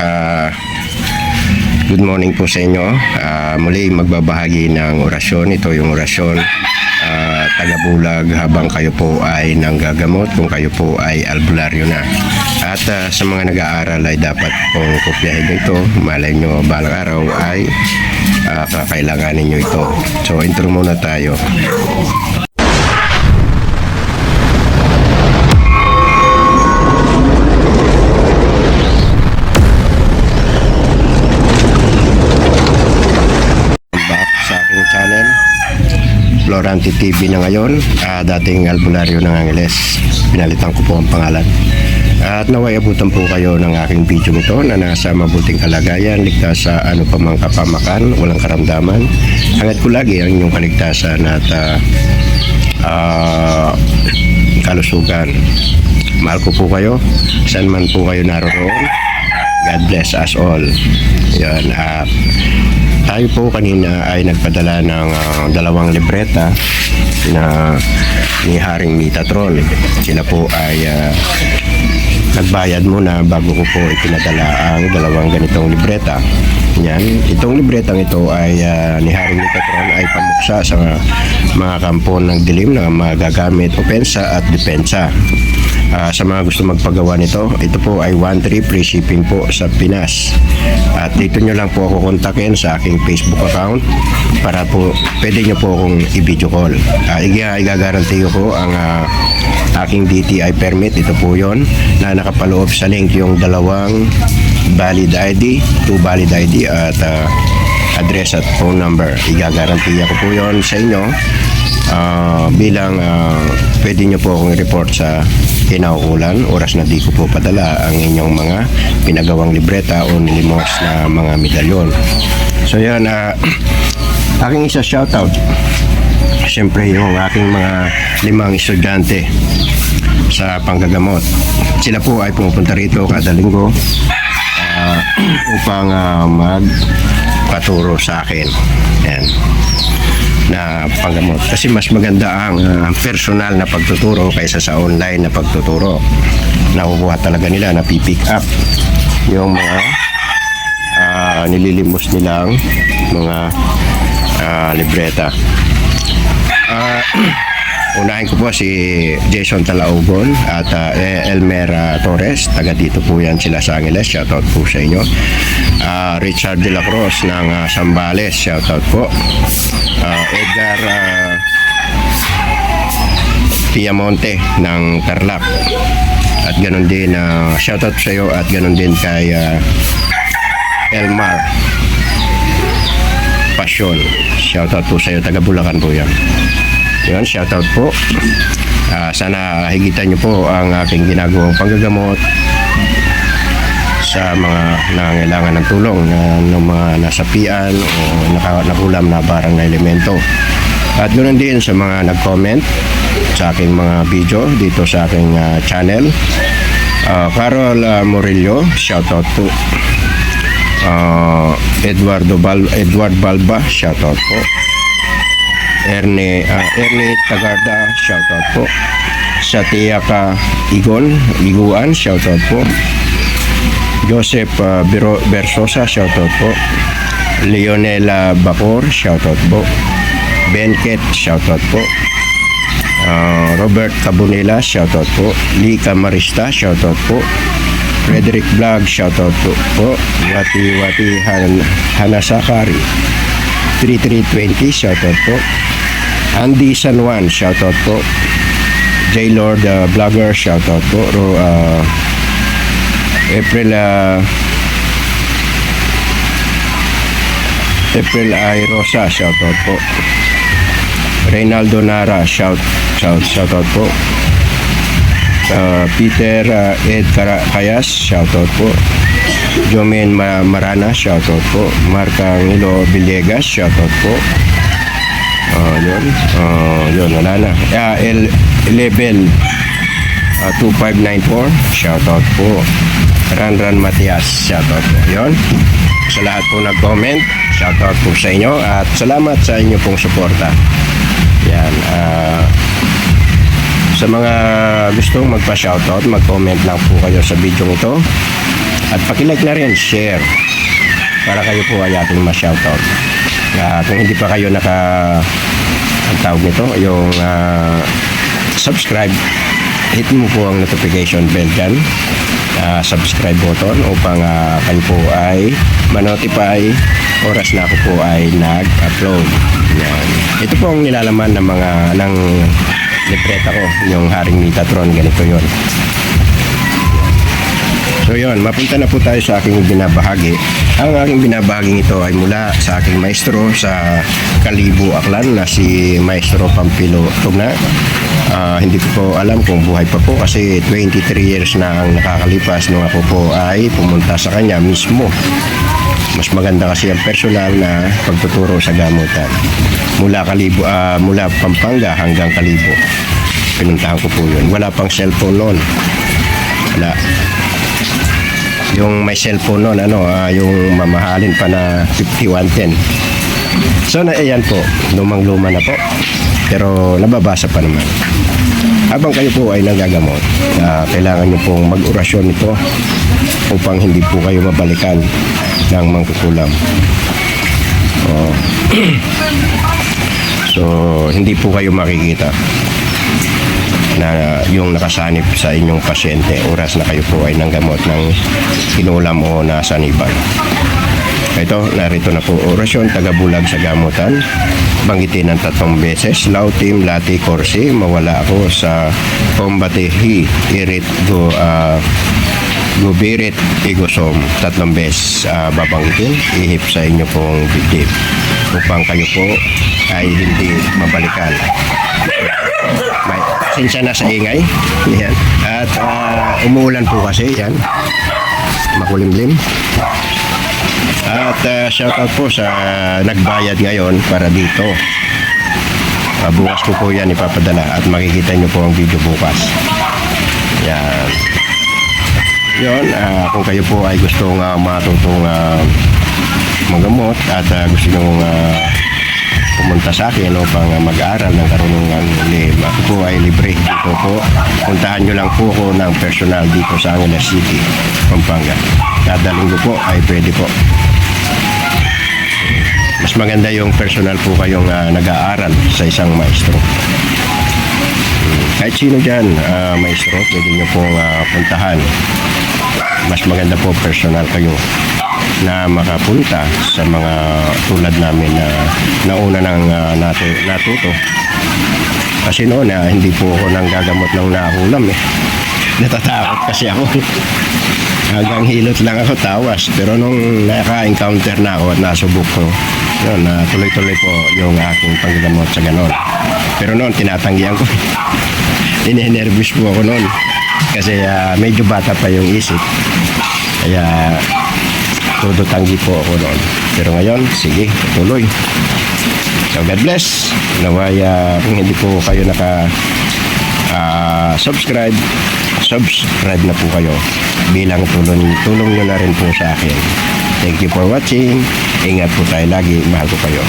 Ah, good morning po sa inyo. Ah, muli magbabahagi ng orasyon. Ito yung orasyon ah, taga-bulag habang kayo po ay nanggagamot kung kayo po ay albularyo na. At ah, sa mga nag-aaral ay dapat pong kopyahin ito. Malay nyo balang araw ay ah, kakailanganin nyo ito. So intro muna tayo. Channel. Florante TV na ngayon. Ah, dating albularyo ng Angeles. Pinalitan ko po ang pangalan. At naway abutan po kayo ng aking video ito na nasa mabuting kalagayan ligtas sa ano pa mang kapamakan walang karamdaman. Hangad ko lagi ang inyong kaligtasan at ah, ah, kalusugan. Mahal ko po kayo. Saan man po kayo naroon God bless us all yan at tayo po kanina ay nagpadala ng ah, dalawang libreta na ni Haring Mitatron. Sila po ay ah, nagbayad muna bago ko po ipinadala ang dalawang ganitong libreta. Yan. Itong libretang ito ay ah, ni Haring Mitatron ay pamuksa sa mga kampo ng dilim na magagamit opensa at depensa. Ah, sa mga gusto magpagawa nito, ito po ay 1-3 free shipping po sa Pinas. At dito nyo lang po ako kontakin sa aking Facebook account para po pwede nyo po akong i-video call. Uh, iga, igagarantiyo ko ang ah, aking DTI permit. Ito po yon na nakapaloob sa link yung dalawang valid ID, two valid ID at ah, address at phone number. Igagarantiya ko po yon sa inyo Ah, bilang ah, pwede nyo po akong report sa kinaukulan oras na di ko po padala ang inyong mga pinagawang libreta o nilimos na mga medalyon. So yan, ah, aking isa shoutout. Siyempre yung aking mga limang estudyante sa panggagamot. Sila po ay pumupunta rito kada linggo ah, upang ah, magpaturo sa akin. Yan na panggamot. Kasi mas maganda ang ah, personal na pagtuturo kaysa sa online na pagtuturo. Nakukuha talaga nila, na pick up yung mga ah, nililimos nilang mga ah, libreta. Ah, unahin ko po si Jason Talaugon at ah, Elmer Torres. Taga dito po yan sila sa Angeles. Shoutout po sa inyo. Ah, Richard De La Cruz ng ah, Sambales. Shoutout po. Ah, Edgar Piamonte ng Tarlac. At ganun din, ah, shoutout sa iyo at ganun din kay ah, Elmar Pasyon. Shoutout po sa iyo, taga Bulacan po yan. Yun, shoutout po. Ah, sana higitan niyo po ang aking ginagawang panggagamot sa mga nangangailangan ng tulong na ng mga nasapian o nakulam na barang na elemento. At ganoon din sa mga nag-comment sa aking mga video dito sa aking ah, channel. Ah, Carol ah, Murillo, shoutout po. Ah, Eduardo Bal Edward Balba, shoutout po. Ernie, ah, Ernie Tagarda, shoutout po. Satiaka Igon, Iguan, shoutout po. Joseph uh, Biro, Bersosa, shoutout po. Leonela Bacor, shoutout po. Benket, shoutout po. Uh, Robert Cabunela, shoutout po. Lee Camarista, shoutout po. Frederick Vlog, shoutout po. po. Wati Wati Han, Hanasakari, 3320, shoutout po. Andy San Juan, shoutout po. J. Lord uh, Vlogger, shoutout po. Ro, uh, April uh, April I Rosa shoutout po. Reynaldo Nara shout shout shoutout po. Uh, Peter uh, Ed Kayas shoutout po. Jomen Ma- Marana shoutout po. Marca Angelo Villegas shoutout po. Uh, yun. Uh, yun wala na. Uh, L- level uh, 2594 shoutout po Ranran Matias shoutout po. Yun. Sa lahat po nag-comment shoutout po sa inyo at salamat sa inyo pong suporta. Yan ah sa mga gustong magpa-shoutout mag-comment lang po kayo sa video ito At pakilike na rin, share para kayo po ay ating ma-shoutout. Uh, kung hindi pa kayo naka ang tawag nito, yung ah, subscribe, hit mo po ang notification bell dyan, ah, subscribe button upang ah, kayo po ay ma-notify oras na ako po ay nag-upload. Yan. Ito po ang nilalaman ng mga ng libreta ko, yung Haring Metatron, ganito yon. So yun, mapunta na po tayo sa aking binabahagi. Ang aking binabahaging ito ay mula sa aking maestro sa Kalibo Aklan na si Maestro Pampilo Tugna. Ah, hindi ko po alam kung buhay pa po kasi 23 years na ang nakakalipas nung ako po ay pumunta sa kanya mismo. Mas maganda kasi ang personal na pagtuturo sa gamutan. Mula Kalibo, ah, mula Pampanga hanggang Kalibo. Pinuntahan ko po yun. Wala pang cellphone noon. Wala yung may cellphone noon ano ah, yung mamahalin pa na 5110 so na ayan po lumang luma na po. Pero nababasa pa naman. Habang kayo po ay nagagamot ah, kailangan nyo pong mag-orasyon ito upang hindi po kayo mabalikan ng mangkukulam. Oh. so hindi po kayo makikita na yung nakasanip sa inyong pasyente oras na kayo po ay nanggamot ng kinulam o nasanibay. Ito, narito na po orasyon, tagabulag sa gamutan. Banggitin ng tatlong beses, lautim, lati, korsi, mawala ako sa kombatehi, irit, go, ah, gubirit, igosom. Tatlong beses ah, babanggitin, ihip sa inyo pong dibdib upang kayo po ay hindi mabalikan pasensya na sa ingay. Yan. At ah, umuulan po kasi. Yan. Makulimlim. At uh, shoutout po sa nagbayad ngayon para dito. Ah, bukas ko po yan ipapadala at makikita nyo po ang video bukas. Yan. Yun, ah, kung kayo po ay gusto nga matutong uh, magamot at ah, gusto nyo uh, pumunta sa akin upang uh, mag-aaral ng karunungan ni ako po ay libre dito po. Puntahan nyo lang po ko ng personal dito sa Angeles City, Pampanga. Kada linggo po ay pwede po. Mas maganda yung personal po kayong ah, nag-aaral sa isang maestro. Kahit sino dyan, ah, maestro, pwede nyo pong ah, puntahan. Mas maganda po personal kayo na makapunta sa mga tulad namin na nauna nang uh, natu natuto. Kasi noon na hindi po ako nang gagamot ng nakulam eh. Natatakot kasi ako. Hanggang hilot lang ako tawas. Pero nung naka-encounter na ako at nasubok ko, yun, na tuloy-tuloy po yung aking panggagamot sa ganon. Pero noon, tinatanggihan ko. Ininervous po ako noon. Kasi ah, medyo bata pa yung isip. Kaya todo tanggi po ako noon. Pero ngayon, sige, tuloy. So God bless. Naway ah, kung hindi po kayo naka ah, subscribe, subscribe na po kayo bilang tulong, tulong nyo na rin po sa akin. Thank you for watching. Ingat po tayo lagi. Mahal ko kayo.